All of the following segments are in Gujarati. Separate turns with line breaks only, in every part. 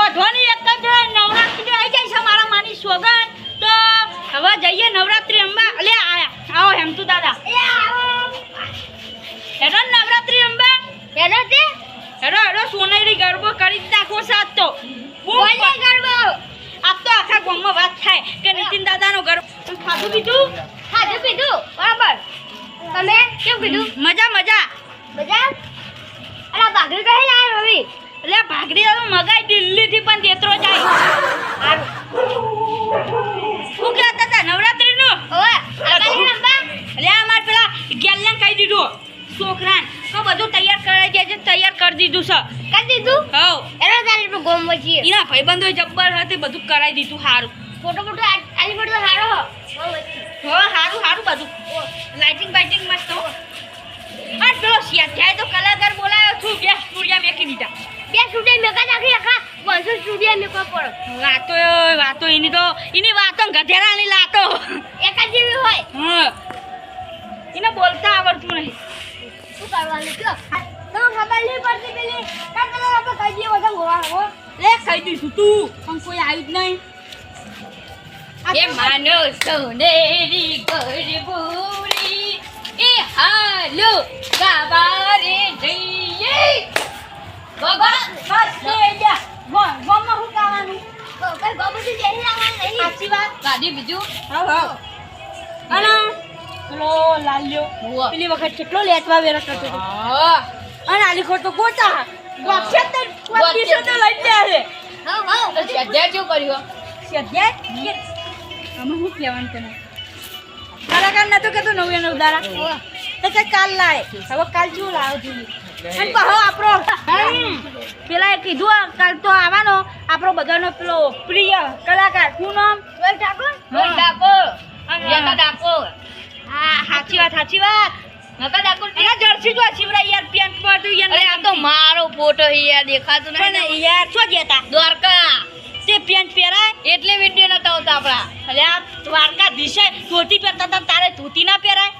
ઓઢવાની એક જ નવરાત્રી આવી જાય છે મારા માની સોગન તો હવે જઈએ નવરાત્રી અંબા. લે આયા આવો હેમતુ દાદા. હેડો નવરાત્રી અંબા.
હેલો તે.
હેડો હેડો સોનેરી ગરબો કરી નાખો સાત તો.
બોલે ગરબો.
આ તો આખા ગામમાં વાત થાય કે નીતિન દાદાનો ગરબો. ખાધું પીધું?
ખાધું પીધું. બરાબર. તમે કેવું કીધું
મજા મજા.
બધા અરે ભાગરી કહે લાય રવિ
એટલે ભાગરી હવે મગાઈ દિલ્હીથી પણ તેતરો જાય. શું કહેતા હતા નવરાત્રીનું?
રંબા
એટલે અમાર પેલા ગેલને કહી દીધું. છોકરાને. તો બધું તૈયાર કરાઈ દેજે તૈયાર કરી દીધું છે.
કરી દીધું?
હવ.
એનો તારે ગોમ વચ્ચે
એના ભાઈબંધો જબ્બર હતી બધું કરાઈ દીધું સારું
ફોટો ફોટો આલી ફોટો સારો
સારો દીધા.
બે સ્ટુડિયો મેકા નાખી આખા પાંચસો સ્ટુડિયો મેકો પડે.
વાતો વાતો એની તો એની વાતો ગધેરાની લાતો.
એક જ જેવી હોય.
હા. એને બોલતા આવડતું નહીં.
શું કરવાનું કયો તમે ખબર નહીં પડતી પેલી કાં તમે આપણે કહી દઈએ બધા ગોવા હો.
લે કહી દઈશું તું પણ કોઈ આવ્યું જ નહીં.
એ માનો સોનેરી ગરબુરી એ હાલો ગાવારે જઈએ
બસ બસ લે જા ગોમ ગોમમાં હું ગાવાનું
કઈ ગોબુથી જઈ આવવાનું નહીં
સાચી
બીજું?
હા હા અને પેલો લાલ્યો. પેલી વખત કેટલો લેટવા વેરા કરતો હતો. અને આલી ખોટ તો ગોટા ગોપશે તો લઈ આવે
હા હા તો સદ્યા શું કર્યું?
સદ્યા આમાં શું કહેવાનું તને? કલાકાર નતો કેતો નવે નવ દાડા તો કાલ લાય. હવે કાલ શું લાવ જોઈએ? અને કહો આપણો. પેલા કીધું કાલ તો આવવાનો. આપણો બધાનો પેલો પ્રિય કલાકાર. શું નામ? ઠાકોર. હા. સાચી વાત સાચી વાત.
નકા ડાકો
એના જર્સી જો શિવરા યાર પેન્ટ પર તું યાર
અરે આ તો મારો ફોટો યાર દેખાતું નહીં ને.
પણ યાર શું જતા
દ્વારકા.
તે પેન્ટ પહેરાય?
એટલે વીડિયો નતા હોતા આપણા.
એટલે આ દ્વારકા દિશે ધોતી પહેરતા તારે ધોતી ના પહેરાય?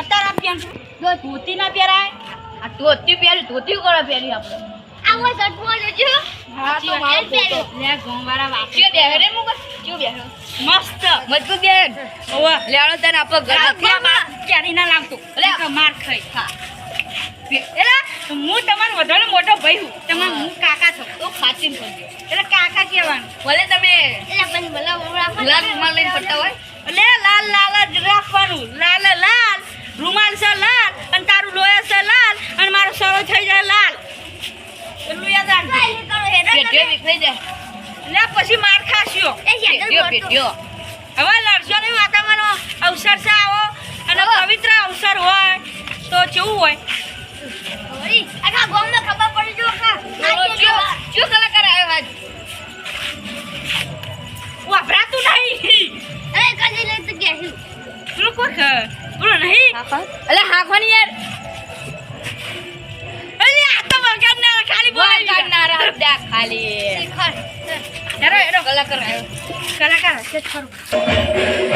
અત્યારે આ પેન્ટ જો ધોતી ના પહેરાય?
આ ધોતી પહેરી ધોતી કરો પહેરી આપણે? આવો માં જોજો.
હા
તો મારો ફોટો.
લે ગોમવારા વાપરે
દે રે મુ ચિયો બેહે.
મસ્ત.
મજબૂત બેન
ઓવા
લેવાનો તને આપો ઘર
ક્યારે ના લાગતું. લે. માર ખાઈ.
હા.
હું તમારો વધારે મોટો ભાઈ હું તમાર હું. કાકા છું?
તો ખાચીન કરજો
એટલે કાકા કહેવાનું.
ભલે તમે એટલે પણ ભલે લાલ રૂમાલ લઈને ફરતા હોય?
એટલે લાલ લાલ જ રાખવાનું. લાલ લાલ. રૂમાલ છે લાલ અને તારું લોહી છે લાલ અને સરો થઈ જાય લાલ. એટલું યાદ રાખજો.
જાય.
એટલે પછી માર
ખાશ્યો.
હવે લડશો નહીં વાતાવરણ અવસર છે આવો. અને પવિત્ર અવસર હોય તો કેવું હોય.
આખા ગામને ખબર પડી જો કલાકાર આવ્યો આજ
વાપરાતું નહીં.
અરે કદી લઈ તો ગયા
પેલું કોઈ પેલું નહીં.
અલે હાખવાની યાર. હતા ખાલી. કલાકાર
કલાકાર હશે જ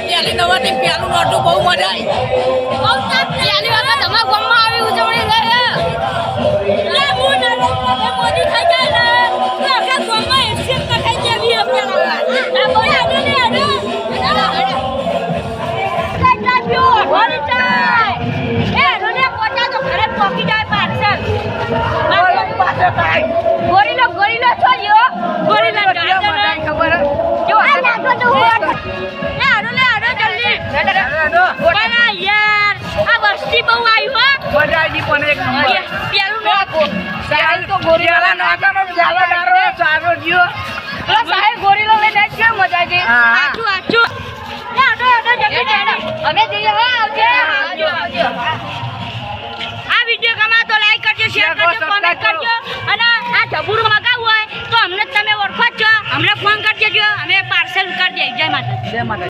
પેલી નવાથી પેલું નોટું બહુ મજા આવી.
પહેલી વખત અમારા ગામમાં આવી ઉજવણી ગોરીલો ગોરીલો છો યો ગોરીલો
ખબર
જો આ નાખો તો પણ યાર આ વસ્તી બહુ આવ્યું હો.
મજા આવી પણ એક નંબર.
પેલું નો
સાહેબ તો ગોરીલા નાકાનો ચાલો મારો સારો જીઓ
પેલા સાહેબ ગોરીલો લઈને જ મજા
હા.
આચું આચું અમે જઈએ હો આવજો આવજો આ વીડિયો લાઈક કરજો શેર
શેર કરો,
કરજો કોમેન્ટ કરજો. અને આ જબુરું મગાવવું હોય તો અમને તમે ઓળખો જ છો. અમને ફોન કરી દેજો અમે પાર્સલ કરી દઈએ. જય માતા
જય માતા